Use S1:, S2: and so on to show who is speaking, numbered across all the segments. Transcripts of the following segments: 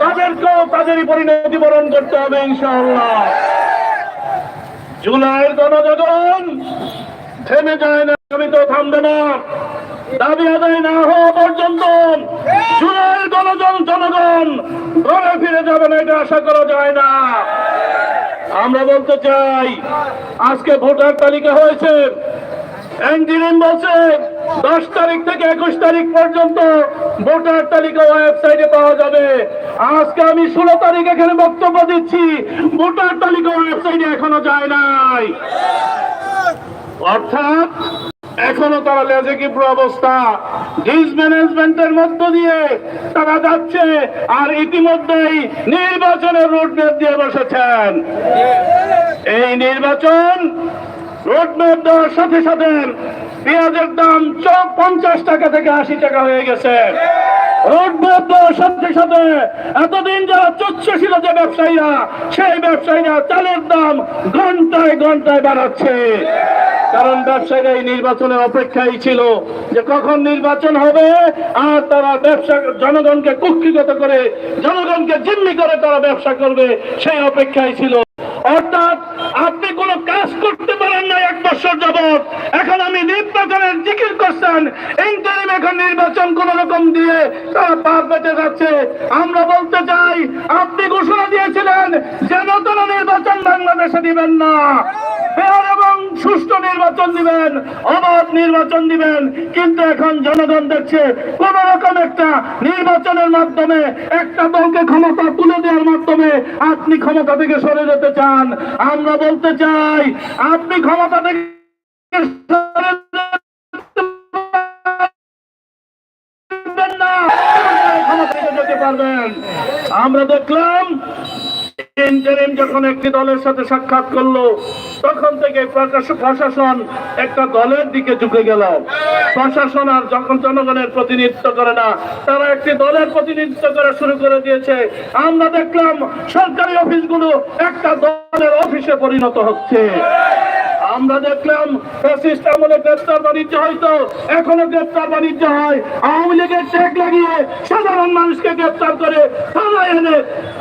S1: তাদেরকেও তাদেরই পরিণতি বরণ করতে হবে ইনশাআল্লাহ। জুলাইয়ের গণজাগরণ থেমে যায় না আমি তো থামবে না। দাবি আদায় না হওয়া পর্যন্ত জুলাইয়ের গণজন জনগণ ঘরে ফিরে যাবে না, এটা আশা করা যায় না। আমরা বলতে চাই, আজকে ভোটার তালিকা হয়েছে এনজিনিম বলছে, দশ তারিখ থেকে একুশ তারিখ পর্যন্ত ভোটার তালিকা ওয়েবসাইটে পাওয়া যাবে। আজকে আমি ষোলো তারিখ এখানে বক্তব্য দিচ্ছি, ভোটার তালিকা ওয়েবসাইটে এখনও যায় নাই। অর্থাৎ, এখনও তারা লেজে কি অবস্থা ডিসম্যানেজমেন্টের মধ্য দিয়ে তারা যাচ্ছে, আর ইতিমধ্যেই নির্বাচনের রোডম্যাপ দিয়ে বসেছেন। এই নির্বাচন রোডম্যাপ দেওয়ার সাথে সাথে পেঁয়াজের দাম চক পঞ্চাশ টাকা থেকে আশি টাকা হয়ে গেছে। রোডম্যাপ দেওয়ার সাথে সাথে এতদিন যারা চচ্ছ ছিল যে ব্যবসায়ীরা, সেই ব্যবসায়ীরা চালের দাম ঘন্টায় ঘন্টায় বাড়াচ্ছে। কারণ ব্যবসায়ীরা এই নির্বাচনের অপেক্ষাই ছিল যে কখন নির্বাচন হবে, আর তারা ব্যবসা জনগণকে কুক্ষিগত করে, জনগণকে জিম্মি করে তারা ব্যবসা করবে, সেই অপেক্ষাই ছিল। অর্থাৎ আপনি কোনো কাজ করতে পারেন না এক বছর যাবৎ। এখন আমি নির্বাচনের জিকির করছেন ইন্টারিম এখন নির্বাচন কোন রকম দিয়ে তারা পার পেতে যাচ্ছে। আমরা বলতে চাই, আপনি ঘোষণা দিয়েছিলেন যে নতুন নির্বাচন বাংলাদেশে দিবেন না। এবং সুষ্ঠু নির্বাচন দিবেন, অবাধ নির্বাচন দিবেন। কিন্তু এখন জনগণ দেখছে, কোন রকম একটা নির্বাচনের মাধ্যমে, একটা দলকে ক্ষমতা তুলে দেওয়ার মাধ্যমে আপনি ক্ষমতা থেকে সরে যেতে চান। আমরা বলতে চাই আপনি ক্ষমতা থেকে আমরা দেখলাম ইন্টারিম যখন একটি দলের সাথে সাক্ষাৎ করল, তখন থেকে প্রশাসন একটা দলের দিকে ঝুঁকে গেল। প্রশাসন আর যখন জনগণের প্রতিনিধিত্ব করে না, তারা একটি দলের প্রতিনিধিত্ব করা শুরু করে দিয়েছে। আমরা দেখলাম সরকারি অফিসগুলো একটা দলের অফিসে পরিণত হচ্ছে। আমরা দেখলাম ফ্যাসিস্ট আমলে গ্রেপ্তার বাণিজ্য হয়তো, এখনও গ্রেপ্তার বাণিজ্য হয়। আওয়ামী লীগের চেক লাগিয়ে সাধারণ মানুষকে গ্রেপ্তার করে থানায় এনে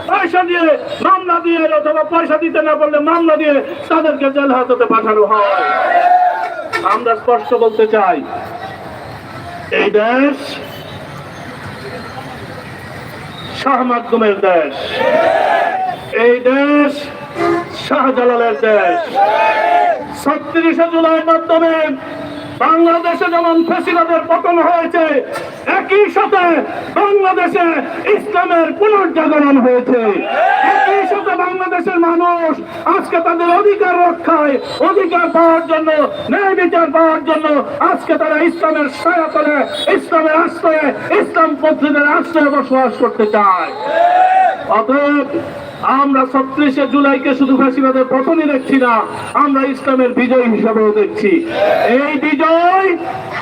S1: পয়সা দিয়ে, মামলা দিয়ে অথবা পয়সা দিতে না পারলে মামলা দিয়ে তাদেরকে জেল হাজতে পাঠানো হয়। আমরা স্পষ্ট বলতে চাই, এই দেশ শাহ মাধ্যমের দেশ। এই দেশ শাহজালালের দেশ। ছত্রিশে জুলাইয়ের মাধ্যমে বাংলাদেশে যেমন ফেসিলাদের পতন হয়েছে, একই সাথে বাংলাদেশে ইসলামের পুনর্জাগরণ হয়েছে। একই সাথে বাংলাদেশের মানুষ আজকে তাদের অধিকার রক্ষায় অধিকার পাওয়ার জন্য, ন্যায় বিচার পাওয়ার জন্য আজকে তারা ইসলামের সহায়তলে ইসলামের আশ্রয়ে, ইসলাম পদ্ধতির আশ্রয়ে বসবাস করতে চায়। অতএব আমরা ছত্রিশে জুলাইকে শুধু ফাঁসিবাদের পতনই দেখছি না, আমরা ইসলামের বিজয় হিসাবেও দেখছি। এই বিজয়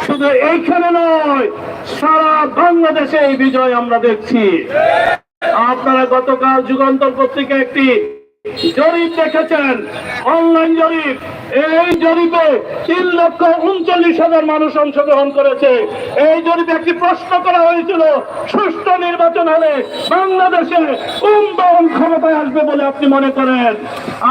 S1: শুধু এইখানে নয়, সারা বাংলাদেশে এই বিজয় আমরা দেখছি। আপনারা গতকাল যুগান্তর পত্রিকা একটি জরিপ দেখেছেন অনলাইন জরিপ। এই জরিপে তিন লক্ষ উনচল্লিশ হাজার মানুষ অংশগ্রহণ করেছে। এই জরিপে একটি প্রশ্ন করা হয়েছিল, সুষ্ঠু নির্বাচন হলে বাংলাদেশে দল ক্ষমতায় আসবে বলে আপনি মনে করেন?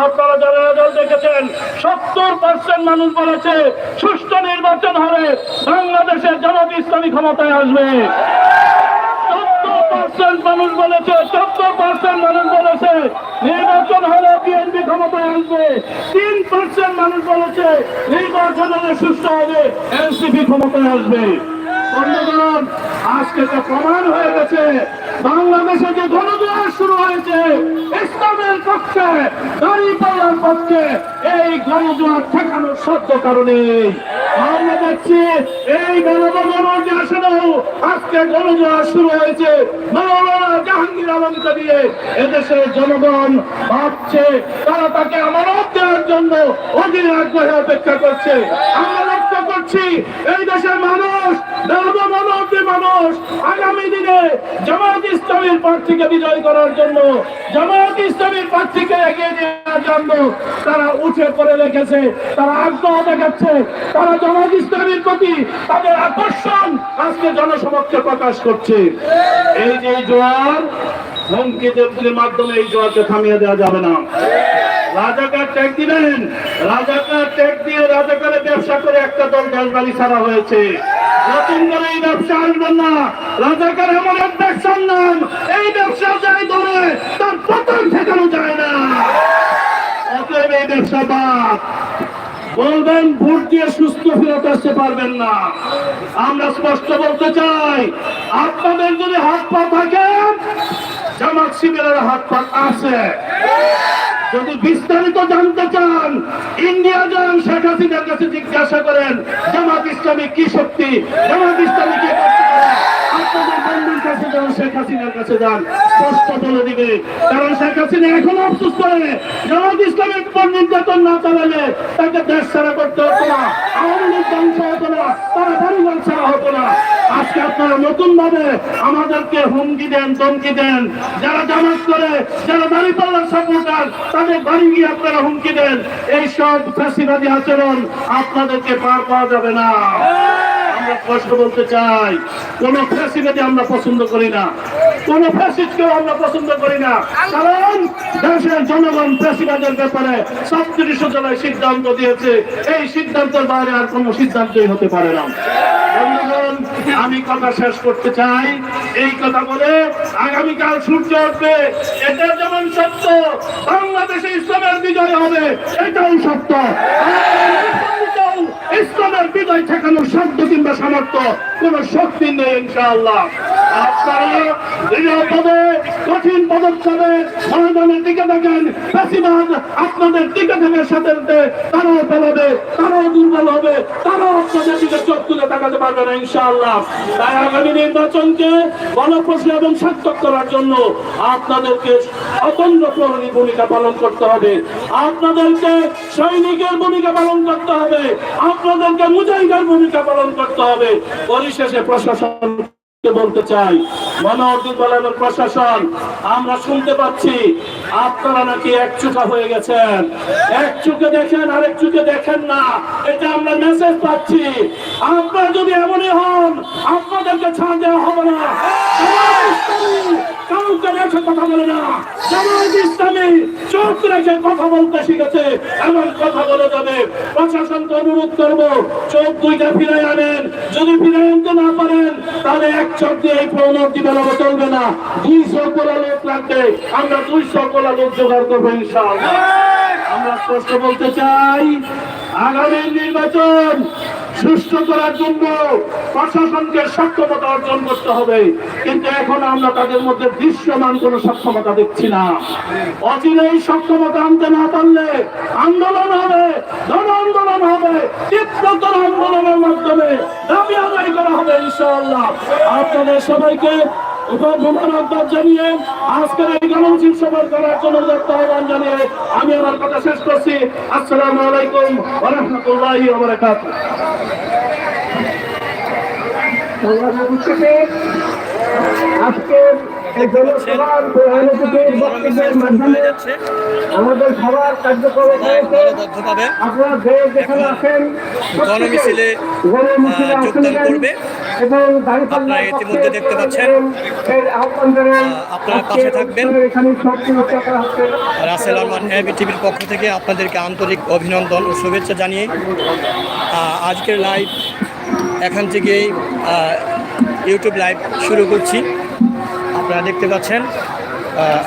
S1: আপনারা যারা রেজাল্ট দেখেছেন, সত্তর পার্সেন্ট মানুষ বলেছে, সুষ্ঠু নির্বাচন হলে বাংলাদেশের জামাত ইসলামী ক্ষমতায় আসবে। পার্সেন্ট মানুষ বলেছে চোদ্দ পার্সেন্ট মানুষ বলেছে, নির্বাচন হলে বিএনপি ক্ষমতায় আসবে। তিন পার্সেন্ট মানুষ বলেছে, নির্বাচন হলে সুস্থ হবে, এনসিপি ক্ষমতায় আসবে। বন্ধুগণ, আজকে তো প্রমাণ হয়ে গেছে বাংলাদেশে যে গণজোয়ার শুরু হয়েছে ইসলামের পক্ষে দাঁড়িপাল্লার পক্ষে এই গণজোয়ার ঠেকানোর সত্য কারণে। আমরা দেখছি এই গণজোয়ার আসলেও আজকে গণজোয়ার শুরু হয়েছে জাহাঙ্গীর আলমকে দিয়ে। এদেশের জনগণ ভাবছে তারা তাকে আমানত দেওয়ার জন্য অধীর আগ্রহে অপেক্ষা করছে। আমরা করছি। এই দেশের মানুষ মানুষ, আগামী দিনে জামাত ইসলামের প্রার্থীকে বিজয় করার জন্য, জামাত ইসলামের প্রার্থীকে এগিয়ে নেওয়ার জন্য তারা উঠে পড়ে রেখেছে তারা আগ্রহ দেখাচ্ছে, তারা জামাত ইসলামের প্রতি তাদের আকর্ষণ আজকে জনসমক্ষে প্রকাশ করছে। এই যে জোয়ার, হুমকি দেবগুলির মাধ্যমে এই জোয়ারকে থামিয়ে দেওয়া যাবে না। রাজাকার ট্যাগ দিবেন। রাজাকার ট্যাগ দিয়ে রাজাকারের ব্যবসা করে একটা দল দেশবাড়ি ছাড়া হয়েছে। নতুন করে এই ব্যবসা আসবেন না। রাজাকার এমন এক ব্যবসার নাম। এই ব্যবসা যাই ধরে, তার পতন ঠেকানো যায় না। অতএব এই ব্যবসা বাদ। বলবেন, ভোট দিয়ে সুস্থ ফেরত আসতে পারবেন না। আমরা স্পষ্ট বলতে চাই, আপনাদের যদি হাত পা থাকে, জামাত শিবিরের হাত পা আছে। যদি বিস্তারিত জানতে চান, ইন্ডিয়া যান শেখ হাসিনার কাছে জিজ্ঞাসা করেন, জামাত ইসলামী কি শক্তি জামাত ইসলামী কি? তারা নতুন ভাবে আমাদেরকে হুমকি দেন, ধমকি দেন। যারা জামাত করে, যারা দাঁড়িপাল্লার সাপোর্টার তাদের বাড়ি গিয়ে আপনারা হুমকি দেন। এই সব ফ্যাসিবাদী আচরণ আপনাদেরকে পার পাওয়া যাবে না। আমরা স্পষ্ট বলতে চাই। কোন ফ্যাসিবাদী আমরা পছন্দ করি না। কোন ফ্যাসিস্টকেও আমরা পছন্দ করি না। কারণ দেশের জনগণ ফ্যাসিবাদের ব্যাপারে সবচেয়ে জেলায় সিদ্ধান্ত দিয়েছে। এই সিদ্ধান্তের বাইরে আর কোনো সিদ্ধান্তই হতে পারে না। আমি কথা শেষ করতে চাই। এই কথা বলে আগামীকাল সূর্য উঠবে। এটা যেমন সত্য, বাংলাদেশে ইসলামের বিজয় হবে, এটাও সত্য। আর ইসলামের বিজয় ঠেকানোর শব্দ কিংবা সামর্থ্য, কোন শক্তি নেই ইনশাআল্লাহ। আপনারা আপনাদের দিকে থেকে সাথে তারাও পালাবে তারাও দুর্বল হবে, তারাও আপনাদের দিকে চোখ তুলে তাকাতে পারবে না ইনশাআল্লাহ। তাই আগামী নির্বাচনকে ফলপ্রসূ এবং সার্থক করার জন্য আপনাদেরকে অতন্ত্র ভূমিকা পালন করতে হবে। আপনাদেরকে সৈনিকের ভূমিকা পালন করতে হবে। আপনাদেরকে মুজাহিদের ভূমিকা পালন করতে হবে। পরিশেষে প্রশাসন বলতে চাই মনোহরদুল প্রশাসন, আমরা শুনতে পাচ্ছি আপনারা নাকি এক চুকা হয়ে গেছেন। এক চুকে দেখেন আরেক চুকে দেখেন না। এটা আমরা মেসেজ পাচ্ছি। আপনারা যদি এমনই হন, আপনাদেরকে ছাড় দেওয়া হবে না। কাউকে রেখে কথা বলে না। জামায়াত ইসলামী চোখ রেখে কথা বলতে শিখেছে, এমন কথা বলে যাবে। প্রশাসনকে অনুরোধ করব, চোখ দুইটা ফিরে আনেন। যদি ফিরে আনতে না পারেন, তাহলে এক চোখ দিয়ে এই প্রণতি বেরোবে চলবে না। দুইশো কোলা লোক লাগবে। আমরা দুইশো কোলা লোক জোগাড় করব ইনশাআল্লাহ। আমরা স্পষ্ট বলতে চাই আগামী নির্বাচন সুষ্ঠু করার জন্য প্রশাসনকে সক্ষমতা অর্জন করতে হবে। কিন্তু এখন আমরা তাদের মধ্যে দৃশ্যমান কোনো সক্ষমতা দেখছি না। অচিরেই সক্ষমতা আনতে না পারলে আন্দোলন হবে জন আন্দোলন হবে, তীব্রতর আন্দোলনের মাধ্যমে দাবি আদায় করা হবে ইনশাআল্লাহ। আপনাদের সবাইকে উপমহানগর জানিয়ে আজকের এই গণউচিত সফর করার জন্য আহ্বান জানিয়ে আমি আমার কথা শেষ করছি। আসসালামু আলাইকুম ওয়া রাহমাতুল্লাহি ওয়া বারাকাতুহু।
S2: সংগ্রামের উদ্দেশ্যে আজকে এই জনসভার বক্তব্যের মাধ্যমে আমাদের সবার কার্যক্রম আপনারা যে যেখানে আছেন
S3: গণমিছিলে,
S2: গণমিছিলে
S3: যোগদান করবে। আপনারা ইতিমধ্যে দেখতে পাচ্ছেন। আপনারা পাশে থাকবেন। রাসেল আলমান এবি টিভির পক্ষ থেকে আপনাদেরকে আন্তরিক অভিনন্দন ও শুভেচ্ছা জানিয়ে আজকের লাইভ এখান থেকেই আহ, ইউটিউব লাইভ শুরু করছি। আপনারা দেখতে পাচ্ছেন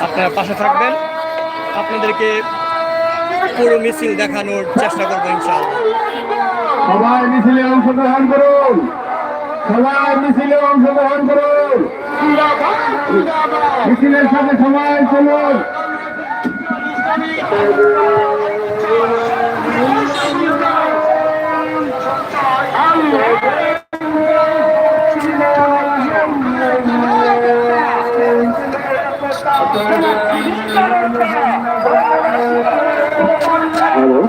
S3: আপনারা পাশে থাকবেন। আপনাদেরকে পুরো মিছিল দেখানোর চেষ্টা করব ইনশাআল্লাহ।
S2: সবাই মিছিলে অংশগ্রহণ করুন। সবাই মিছিলে অংশগ্রহণ করুন। মিছিলের সাথে সবাই চলুন। হ্যালো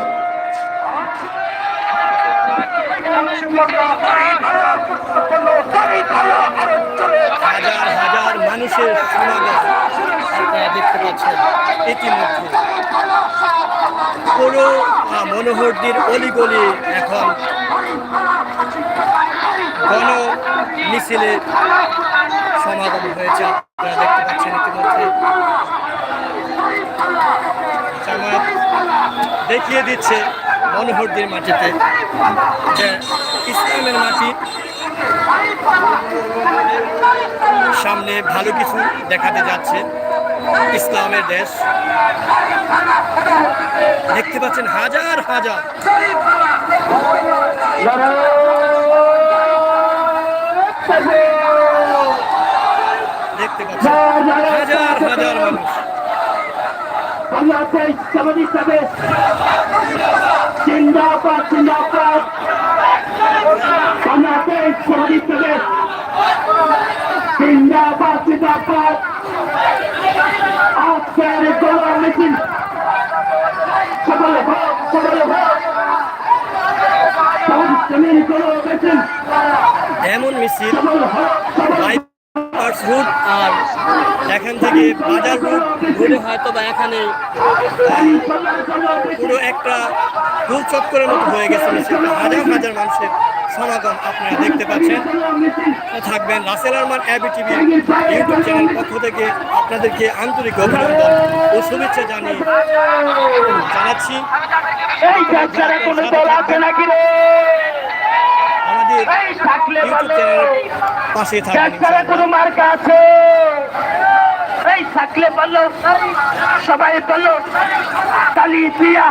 S3: মানুষের সমাগম। আপনারা দেখতে পাচ্ছেন। ইতিমধ্যে। পুরো মনোহরদির অলিগলি এখন গণ মিছিলে সমাগম হয়েছে আপনারা দেখতে পাচ্ছেন ইতিমধ্যে। দেখিয়ে দিচ্ছে মনোহরদের মাটিতে যে ইসলামের মাটি। সামনে ভালো কিছু দেখাতে যাচ্ছে ইসলামের দেশ। দেখতে পাচ্ছেন হাজার হাজার। দেখতে পাচ্ছেন হাজার হাজার মানুষ।
S2: জিন্দাবাদ জিন্দাবাদ। জিন্দাবাদ জিন্দাবাদ আজকের গলা মিছিল সকলে হোক সকলে মিছিল
S3: এমন মিছিল বাইপাস রুট আর এখান থেকে বাজার রুট ঘুরে হয়তো বা এখানে পুরো একটা গোল চক্করের মতো হয়ে গেছে মিছিলটা হাজার হাজার মানুষের সমাগম আপনারা দেখতে পাচ্ছেন। থাকবেন Rasel Arman Abby TV YouTube channel পক্ষ থেকে আপনাদেরকে আন্তরিক অভিনন্দন ও শুভেচ্ছা জানিয়ে জানাচ্ছি
S2: এই যাত্রা কোনো দল আছে নাকি রে
S3: আমাদের ইউটিউব
S2: বলো
S3: চ্যানেলের পাশে থাকবেন
S2: কোনো মার্কা আছে? এই থাকলে বলো সবাই বলো কালি দিয়া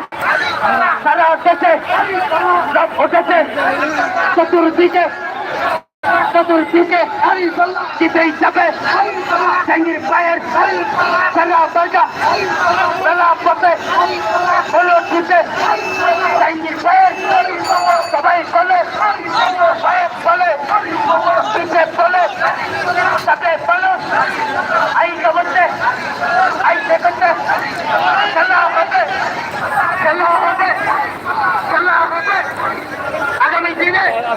S2: সারা দেশে সব উঠেছে চতুর্দিকে চতুর্দিকে জিতে হিসাবে ট্যাঙ্গির পায়ের সারা বাজা বেলা পথে হলো দিতে ট্যাঙ্গির পায়ের সবাই বলে পায়ে বলে দিতে বলে তাতে বলো আই জগতে আই জগতে খেলা হবে খেলা হবে খেলা হবে আগামী দিনে দিন বছরে দিন বছরে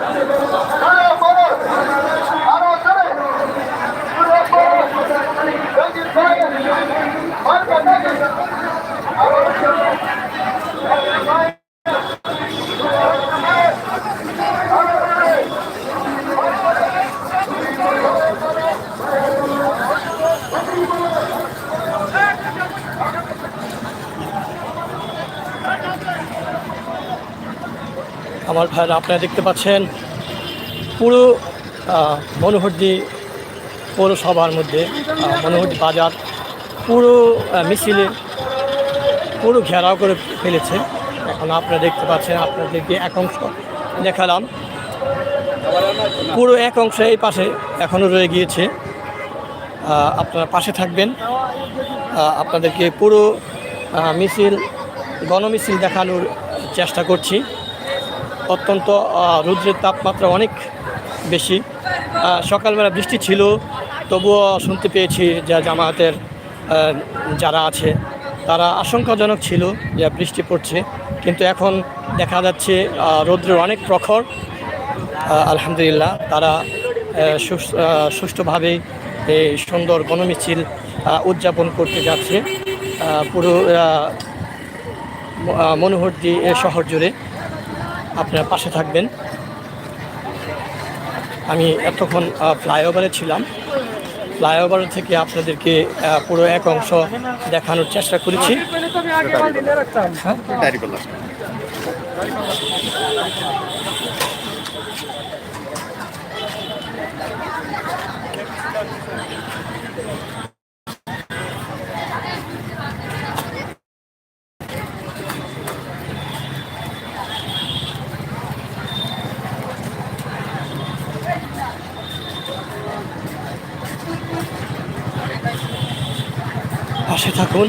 S2: Thank
S3: you. ভাইরা আপনারা দেখতে পাচ্ছেন পুরো মনোহরদি পৌরসভার মধ্যে মনোহরদি বাজার পুরো মিছিলে পুরো ঘেরাও করে ফেলেছে। এখন আপনারা দেখতে পাচ্ছেন, আপনাদেরকে এক অংশ দেখালাম। পুরো এক অংশ এই পাশে এখনও রয়ে গিয়েছে। আপনারা পাশে থাকবেন। আপনাদেরকে পুরো মিছিল, গণমিছিল দেখানোর চেষ্টা করছি। অত্যন্ত রৌদ্রের তাপমাত্রা অনেক বেশি। সকালবেলা বৃষ্টি ছিল তবুও শুনতে পেয়েছি যে জামায়াতের যারা আছে তারা আশঙ্কাজনক ছিল যে বৃষ্টি পড়ছে। কিন্তু এখন দেখা যাচ্ছে রৌদ্রের অনেক প্রখর। আলহামদুলিল্লাহ তারা সুষ্ঠুভাবেই এই সুন্দর গণমিছিল উদযাপন করতে যাচ্ছে। পুরো আহ, ম- আহ, মনোহরদি এ শহর জুড়ে। আপনারা পাশে থাকবেন। আমি এতক্ষণ ফ্লাইওভারে ছিলাম। ফ্লাইওভার থেকে আপনাদেরকে পুরো এক অংশ দেখানোর চেষ্টা করেছি। পাশে থাকুন।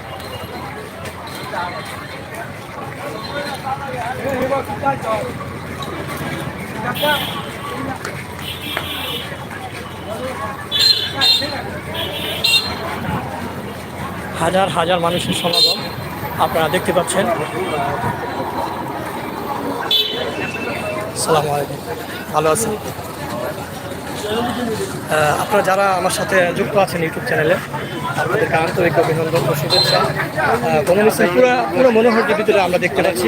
S3: হাজার হাজার মানুষের সমাগম আপনারা দেখতে পাচ্ছেন। সালাম আলাইকুম। ভালো আছেন? আপনারা যারা আমার সাথে যুক্ত আছেন ইউটিউব চ্যানেলে, আপনাদেরকে আন্তরিক অভিনন্দন ও শুভেচ্ছা। নিশ্চয় পুরো পুরো মনোহরটির ভিতরে আমরা দেখতে পাচ্ছি।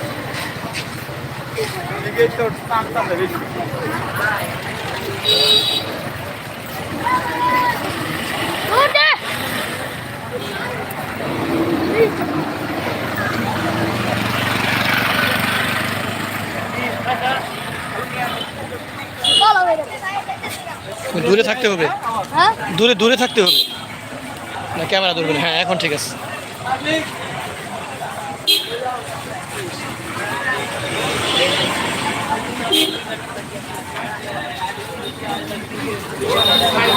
S3: দূরে থাকতে হবে।
S4: হ্যাঁ?
S3: দূরে দূরে থাকতে হবে। না ক্যামেরা ধরবেন হ্যাঁ এখন ঠিক আছে।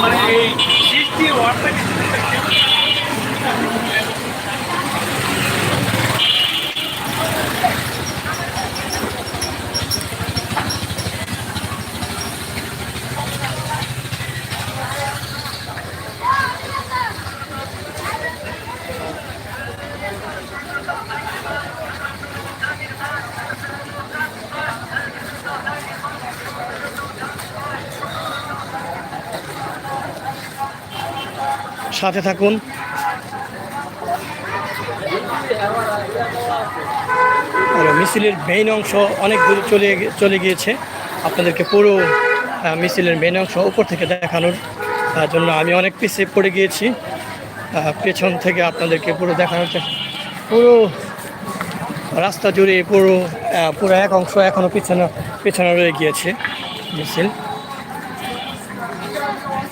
S3: మనకి సిక్స్టీ వాటర్ সাথে থাকুন। মিছিলের মেইন অংশ অনেক দূরে চলে চলে গিয়েছে। আপনাদেরকে পুরো মিছিলের মেইন অংশ উপর থেকে দেখানোর জন্য আমি অনেক পিছিয়ে পড়ে গিয়েছি। পেছন থেকে আপনাদেরকে পুরো দেখানোর পুরো রাস্তা জুড়ে পুরো পুরো এক অংশ এখনও পিছনে পেছনে রয়ে গিয়েছে মিছিল।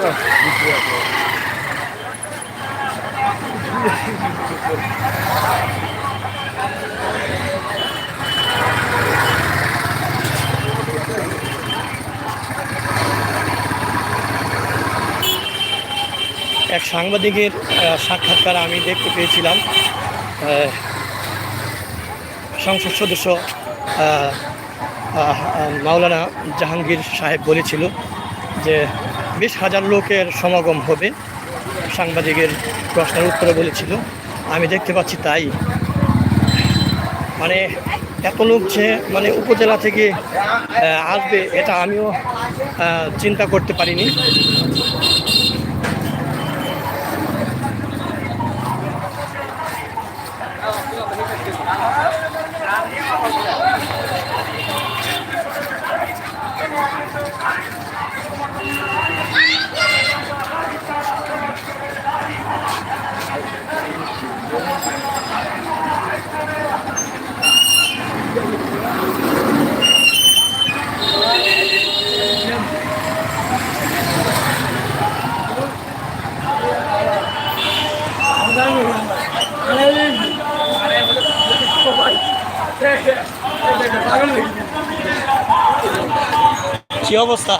S3: এক সাংবাদিকের সাক্ষাৎকার আমি দেখতে পেয়েছিলাম। সংসদ সদস্য মাওলানা জাহাঙ্গীর সাহেব বলেছিল যে বিশ হাজার লোকের সমাগম হবে। সাংবাদিকের প্রশ্নের উত্তরে বলেছিল। আমি দেখতে পাচ্ছি তাই। মানে এত লোক যে মানে উপজেলা থেকে আসবে, এটা আমিও চিন্তা করতে পারিনি। অবস্থা।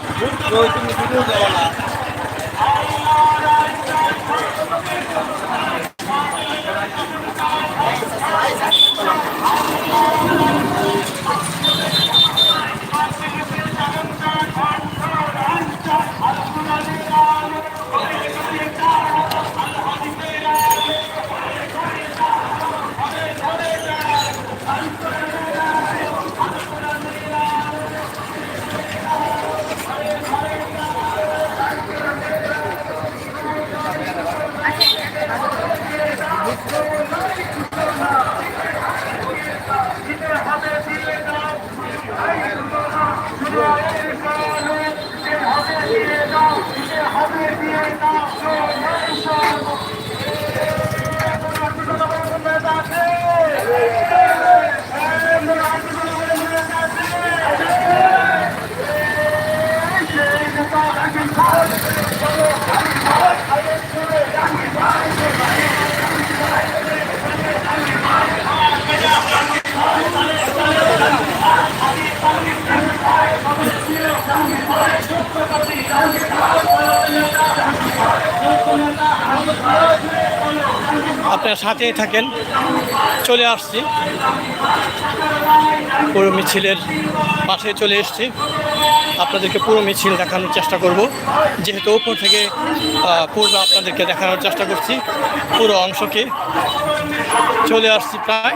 S3: আপনার সাথেই থাকেন। চলে আসছি। পুরো মিছিলের পাশে চলে এসছি। আপনাদেরকে পুরো মিছিল দেখানোর চেষ্টা করব। যেহেতু ওপর থেকে পূর্বে আপনাদেরকে দেখানোর চেষ্টা করছি পুরো অংশকে। চলে আসছি প্রায়।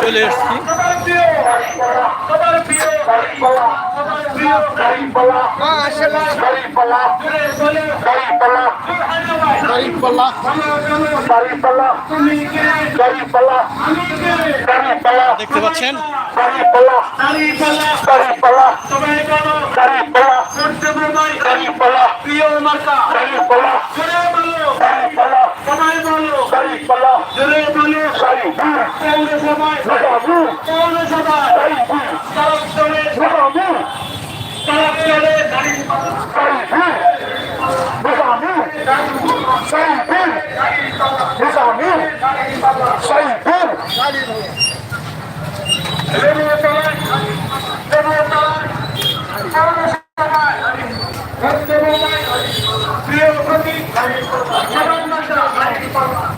S3: চলে এসেছি। দেখতে পাচ্ছেন?
S5: প্রিয় মার্কা সবাই বলো জোরে বলো পৌরসভায় পৌরসভায় সড়ক চলে সড়ক চলে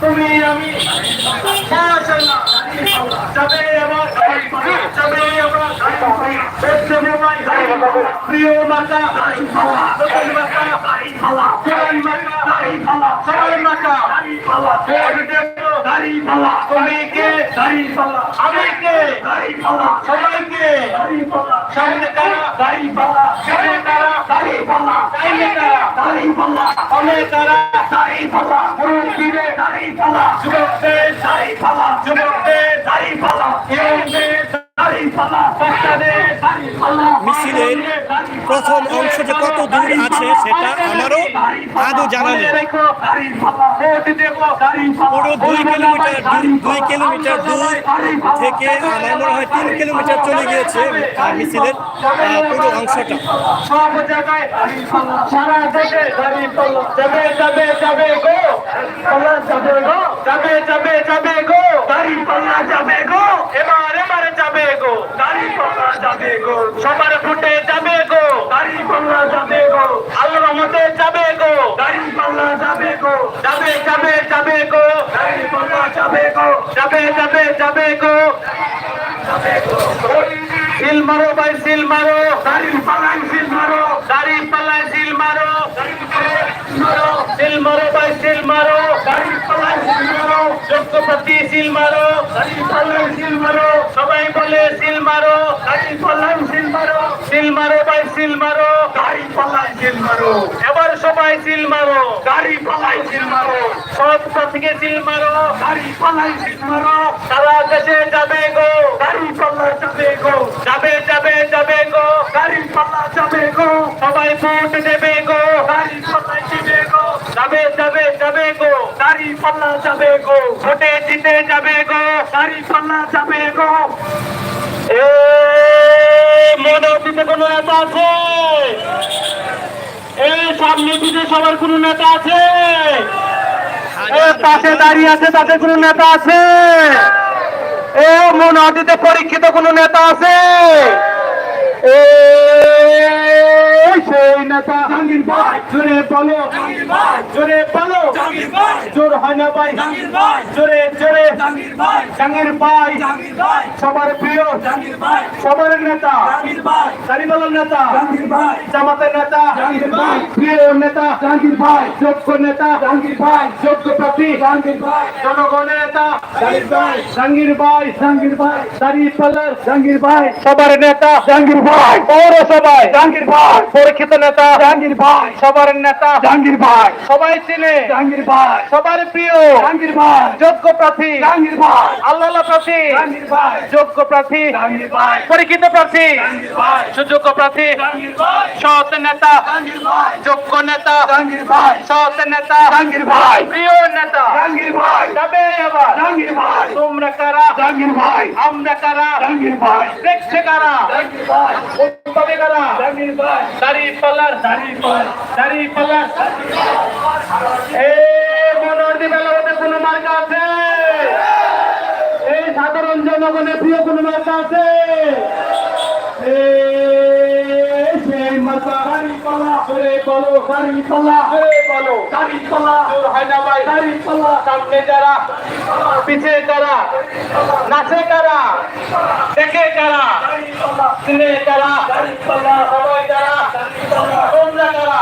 S5: তুমি আমি যাবে আমার যাবে আমার প্রিয় মাতা নতুন মাতা পুরান মাতা সবাই মাতা দেব তুমি কে আমি কে সবাইকে, সামনে তারা সামনে তারা সামনে তারা অনে তারা মুরব্বীদের যুবকদের যুবকদের বাচ্চাদের
S3: মিছিলের প্রথম যে কত দূর আছে সেটা আমারও আদৌ জানা নেই। পুরো দুই কিলোমিটার দুই কিলোমিটার দূর থেকে আমার মনে হয় তিন কিলোমিটার চলে গিয়েছে মিছিলের পুরো অংশটা।
S5: সব জায়গায় যাবে যাবে যাবে গো। যাবে যাবে যাবে গো এবার এবার যাবে গো দাড়ি পাল্লা যাবে গো সবার ফুটে যাবে গো দাড়ি পাল্লা যাবে গো আল্লাহ মতে যাবে গো দাড়ি পাল্লা যাবে গো যাবে যাবে যাবে গো দাড়ি পাল্লা যাবে গো যাবে যাবে যাবে গো সিল মারো ভাই সিল মারো দাড়ি পাল্লাই সিল মারো দাড়ি পাল্লাই সিল মারো সিল মারো ভাই সিল মারো দাড়ি পাল্লাই সিল মারো যোগ্যপতি সিল মারো পাল্লাই সিল মারো, সবাই বলে সিল মারো পাল্লাই সিল মারো সিল মারো ভাই, সিল মারো দাড়ি পাল্লাই সিল মারো। এবার সবাই সিল মারো দাড়ি পাল্লাই সিল মারো। সব থেকে সিল মারো দাড়ি পাল্লাই সিল মারো। সারা দেশে যাবে গো দাড়ি পাল্লা যাবে গো। যাবে যাবে যাবে গো দাড়ি পাল্লা যাবে গো। সবাই ভোট দেবে গো দাড়ি পাল্লা যাবে যাবে যাবে গো। দাড়ি পাল্লা যাবে গো। ভোটে জিতে যাবে গো। দাড়ি পাল্লা যাবে গো। এ অতীতে কোনো নেতা আছে? এই সামনে পিঠে সবার কোনো নেতা আছে? এ, পাশে দাঁড়িয়ে আছে, তাদের কোনো নেতা আছে? এ, মন অতীতে পরীক্ষিত কোন নেতা আছে? এ সেই নেতা ভাই জোরে বলো জোরে বলো জোর হয় না ভাই জোরে জোরে জাহাঙ্গীর ভাই সবার প্রিয় সবার নেতা সারিবালার নেতা জামাতের নেতা প্রিয় নেতা জাহাঙ্গীর ভাই যোগ্য নেতা জাহাঙ্গীর ভাই যোগ্য প্রার্থী জাহাঙ্গীর ভাই জনগণের নেতা জাহাঙ্গীর ভাই জাহাঙ্গীর ভাই জাহাঙ্গীর ভাই সবার নেতা জাহাঙ্গীর ভাই পৌরসভায় জাহাঙ্গীর ভাই পরীক্ষিত নেতা জাহাঙ্গীর ভাই সবার নেতা জাহাঙ্গীর ভাই সবাই চিনে জাহাঙ্গীর ভাই সবার প্রিয় জাহাঙ্গীর ভাই যোগ্য প্রার্থী জাহাঙ্গীর ভাই আল্লাহ প্রার্থী জাহাঙ্গীর ভাই যোগ্য প্রার্থী জাহাঙ্গীর ভাই পরীক্ষিত প্রার্থী জাহাঙ্গীর ভাই সুযোগ্য প্রার্থী জাহাঙ্গীর ভাই সৎ নেতা জাহাঙ্গীর ভাই যোগ্য নেতা জাহাঙ্গীর ভাই সৎ নেতা জাহাঙ্গীর ভাই প্রিয় নেতা জাহাঙ্গীর ভাই যাবে এবার জাহাঙ্গীর ভাই তোমরা কারা জাহাঙ্গীর ভাই আমরা কারা জাহাঙ্গীর ভাই দেখছে কারা জাহাঙ্গীর ভাই উত্তমে কারা দাড়ি পাল্লার আছে? এই সাধারণ জনগণের প্রিয় কোনো মার্কা আছে? বলো গাড়ি পাল্লা হে বলো। গাড়ি পাল্লা জোর হয় না ভাই। গাড়ি পাল্লা সামনে যারা পিছে যারা নাচে কারা দেখে কারা চিনে কারা সবাই যারা তোমরা কারা